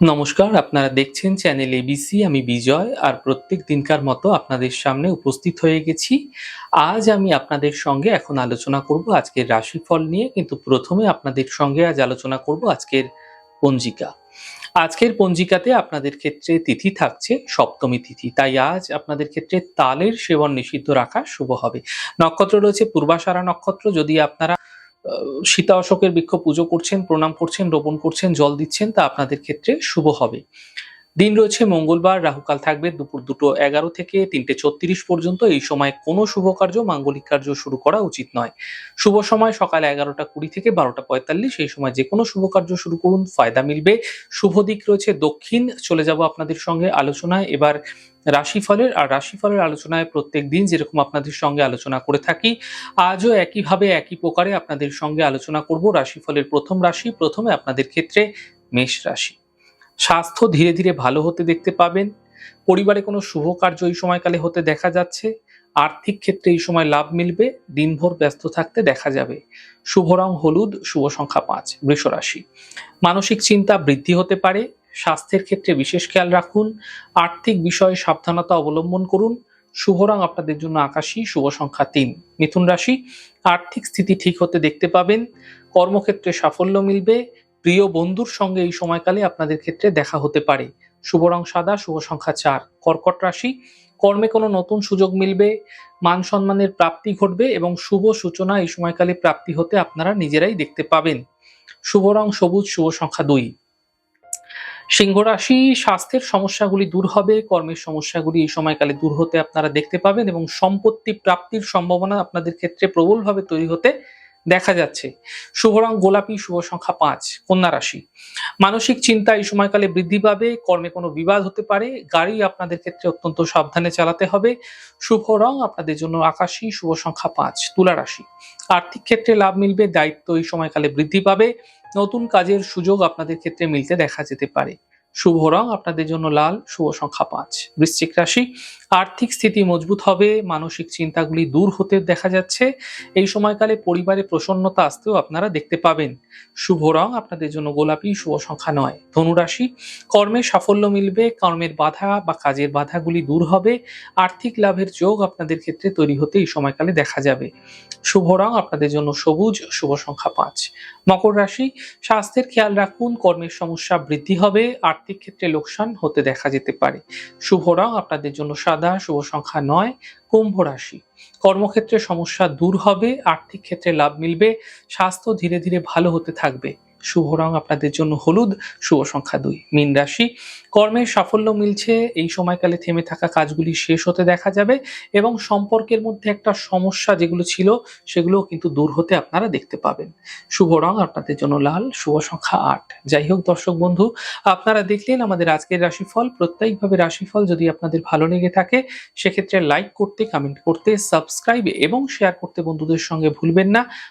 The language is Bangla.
নমস্কার, আপনারা দেখছেন চ্যানেল এবিসি আমি বিজয়, আর প্রত্যেক দিনকার মতো আপনাদের সামনে উপস্থিত হয়ে গেছি। আজ আমি আপনাদের সঙ্গে এখন আলোচনা করব আজকের রাশিফল নিয়ে, কিন্তু প্রথমে আপনাদের সঙ্গে আজ আলোচনা করব আজকের পঞ্জিকা। আজকের পঞ্জিকাতে আপনাদের ক্ষেত্রে তিথি থাকছে সপ্তমী তিথি, তাই আজ আপনাদের ক্ষেত্রে তালের সেবন নিষিদ্ধ রাখা শুভ হবে। নক্ষত্র রয়েছে পূর্বাষাঢ়া নক্ষত্র, যদি আপনারা সীতা অশোকের বৃক্ষ পুজো করছেন, প্রণাম করছেন, রোপণ করছেন, জল দিচ্ছেন, তা আপনাদের ক্ষেত্রে শুভ হবে। দিন রয়েছে মঙ্গলবার, রাহুকাল থাকবে দুপুর দুটো এগারো থেকে তিনটে ছত্রিশ পর্যন্ত। এই সময় কোনো শুভ কার্য, মাঙ্গলিক কার্য শুরু করা উচিত নয়। শুভ সময় সকাল এগারোটা কুড়ি থেকে বারোটা পঁয়তাল্লিশ। এই সময় যে কোনো শুভ কার্য শুরু করুন, ফায়দা মিলবে। শুভ দিক রয়েছে দক্ষিণ। চলে যাব আপনাদের সঙ্গে আলোচনায়। এবার রাশিফলের, আর রাশিফলের আলোচনায় প্রত্যেক দিন যেরকম আপনাদের সঙ্গে আলোচনা করে থাকি, আজও একইভাবে একই প্রকারে আপনাদের সঙ্গে আলোচনা করব। রাশিফলের প্রথম রাশি, প্রথমে আপনাদের ক্ষেত্রে মেষ রাশি। স্বাস্থ্য ধীরে ধীরে ভালো হতে দেখতে পাবেন। পরিবারে কোনো শুভ কার্য এই সময়কালে হতে দেখা যাচ্ছে। আর্থিক ক্ষেত্রে এই সময় লাভ মিলবে। দিনভর ব্যস্ত থাকতে দেখা যাবে। শুভ রং হলুদ, শুভ সংখ্যা পাঁচ বৃষরাশি মানসিক চিন্তা বৃদ্ধি হতে পারে। স্বাস্থ্যের ক্ষেত্রে বিশেষ খেয়াল রাখুন। আর্থিক বিষয়ে সাবধানতা অবলম্বন করুন। শুভ রং আপনাদের জন্য আকাশী, শুভ সংখ্যা তিন, মিথুন রাশি। আর্থিক স্থিতি ঠিক হতে দেখতে পাবেন। কর্মক্ষেত্রে সাফল্য মিলবে। প্রিয় বন্ধুর সঙ্গে এই সময়কালে আপনাদের ক্ষেত্রে দেখা হতে পারে। শুভ রং সাদা, শুভ সংখ্যা চার। কর্কট রাশি, কর্মে কোনো নতুন সুযোগ মিলবে, মান সম্মানের প্রাপ্তি ঘটবে এবং শুভ সূচনা এই সময়কালে প্রাপ্তি হতে আপনারা নিজেরাই দেখতে পাবেন। শুভ রং সবুজ, শুভ সংখ্যা দুই। সিংহ রাশি, স্বাস্থ্যের সমস্যাগুলি দূর হবে, কর্মের সমস্যাগুলি এই সময়কালে দূর হতে আপনারা দেখতে পাবেন এবং সম্পত্তি প্রাপ্তির সম্ভাবনা আপনাদের ক্ষেত্রে প্রবলভাবে তৈরি হতে দেখা যাচ্ছে। শুভ রং গোলাপি, শুভ সংখ্যা পাঁচ, কন্যা রাশি। মানসিক চিন্তা এই সময়কালে বৃদ্ধি পাবে, কর্মে কোনো বিবাদ হতে পারে, গাড়ি আপনাদের ক্ষেত্রে অত্যন্ত সাবধানে চালাতে হবে। শুভ রং আপনাদের জন্য আকাশী, শুভ সংখ্যা পাঁচ, তুলা রাশি। আর্থিক ক্ষেত্রে লাভ মিলবে, দায়িত্ব এই সময়কালে বৃদ্ধি পাবে, নতুন কাজের সুযোগ আপনাদের ক্ষেত্রে মিলতে দেখা যেতে পারে। শুভ রং আপনাদের জন্য লাল, শুভ সংখ্যা পাঁচ। বৃশ্চিক রাশি আর্থিক স্থিতি মজবুত হবে, মানসিক চিন্তাগুলি দূর হতে দেখা যাচ্ছে। এই সময়কালে পরিবারে প্রসন্নতা আসতেও আপনারা দেখতে পাবেন। শুভ রং আপনাদের জন্য গোলাপি, শুভ সংখ্যা নয়। ধনুরাশি, কর্মে সাফল্য মিলবে, কর্মের বাধা বা কাজের বাধাগুলি দূর হবে। আর্থিক লাভের যোগ আপনাদের ক্ষেত্রে তৈরি হতে এই সময়কালে দেখা যাবে। শুভ রং আপনাদের জন্য সবুজ, শুভ সংখ্যা পাঁচ। মকর রাশি, স্বাস্থ্যের খেয়াল রাখুন, কর্মের সমস্যা বৃদ্ধি হবে, আর্থিক ক্ষেত্রে লোকসান হতে দেখা যেতে পারে। শুভ রং আপনাদের জন্য সাদা শুভ সংখ্যা নয়, কুম্ভ রাশি। কর্মক্ষেত্রে সমস্যা দূর হবে, আর্থিক ক্ষেত্রে লাভ মিলবে, স্বাস্থ্য ধীরে ধীরে ভালো হতে থাকবে। শুভ রং আপনাদের জন্য হলুদ, শুভ সংখ্যা দুই, মীন রাশি। কর্মের সাফল্য মিলছে, এই সময়কালে থেমে থাকা কাজগুলি শেষ হতে দেখা যাবে এবং সম্পর্কের মধ্যে একটা সমস্যা যেগুলো ছিল সেগুলো কিন্তু দূর হতে আপনারা দেখতে পাবেন। শুভ রং আপনাদের জন্য লাল, শুভ সংখ্যা আট। যাই হোক দর্শক বন্ধু, আপনারা দেখলেন আমাদের আজকের রাশিফল। প্রত্যেকভাবে রাশিফল যদি আপনাদের ভালো লেগে থাকে, সেক্ষেত্রে লাইক করতে কমেন্ট করতে, সাবস্ক্রাইব এবং শেয়ার করতে বন্ধুদের সঙ্গে ভুলবেন না।